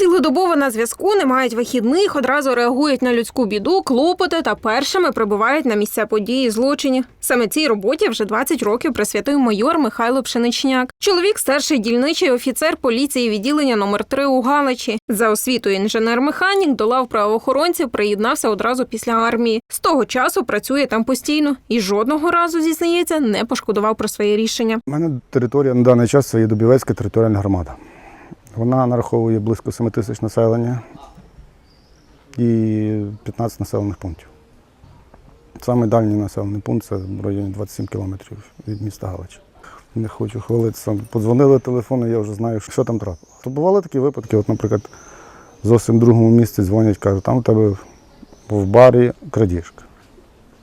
Цілодобово на зв'язку, не мають вихідних, одразу реагують на людську біду, клопоти та першими прибувають на місця події злочинів. Саме цій роботі вже 20 років присвятив майор Михайло Пшеничняк. Чоловік старший дільничий офіцер поліції відділення номер 3 у Галичі. За освітою інженер-механік до лав правоохоронців приєднався одразу після армії. З того часу працює там постійно і жодного разу зізнається, не пошкодував про своє рішення. У мене територія на даний час є Дубівецька територіальна громада. Вона нараховує близько 7 тисяч населення і 15 населених пунктів. Самий дальній населений пункт це в районі 27 кілометрів від міста Галич. Не хочу хвалитися. Подзвонили телефону, я вже знаю, що там трапило. То бували такі випадки, от, наприклад, зовсім в другому місці дзвонять, кажуть, там у тебе в барі крадіжка.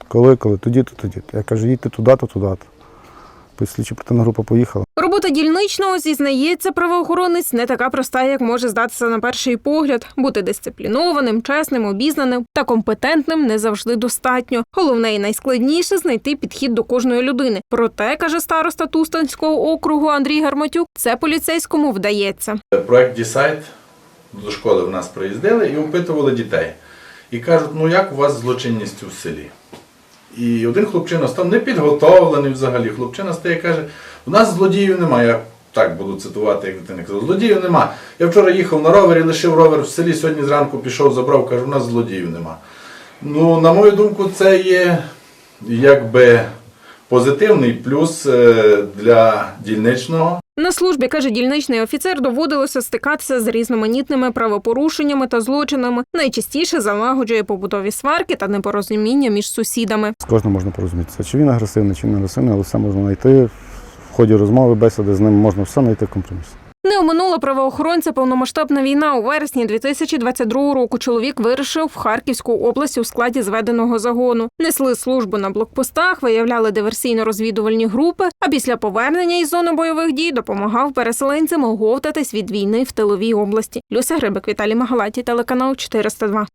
Коли, коли, тоді-то, тоді-то. Я кажу, їдьте туди-то, туди-то. Слідчо оперативна група поїхала. Робота дільничного зізнається правоохоронець не така проста, як може здатися на перший погляд. Бути дисциплінованим, чесним, обізнаним та компетентним не завжди достатньо. Головне і найскладніше знайти підхід до кожної людини. Проте каже староста Тустанського округу Андрій Гарматюк, це поліцейському вдається. Проект Дісайт до школи в нас приїздили і опитували дітей. І кажуть, ну як у вас з злочинністю в селі? І один хлопчина став непідготовлений взагалі. Хлопчина стає і каже, у нас злодіїв немає. Я так буду цитувати, як дитина казав, злодіїв нема. Я вчора їхав на ровері, лишив ровер в селі, сьогодні зранку пішов, забрав, кажу, у нас злодіїв нема. Ну, на мою думку, це є якби позитивний плюс е, для дільничного. На службі, каже дільничний офіцер, доводилося стикатися з різноманітними правопорушеннями та злочинами. Найчастіше залагоджує побутові сварки та непорозуміння між сусідами. З кожним можна порозумітися, чи він агресивний, чи не агресивний, але все можна знайти. В ході розмови, бесіди з ним можна все знайти компроміс. Не оминула правоохоронця повномасштабна війна. У вересні 2022 року чоловік вирішив в Харківську область у складі зведеного загону. Несли службу на блокпостах, виявляли диверсійно-розвідувальні групи. А після повернення із зони бойових дій допомагав переселенцям оговтатись від війни в тиловій області. Люся Грибик, Віталій Магалаті, телеканал 402.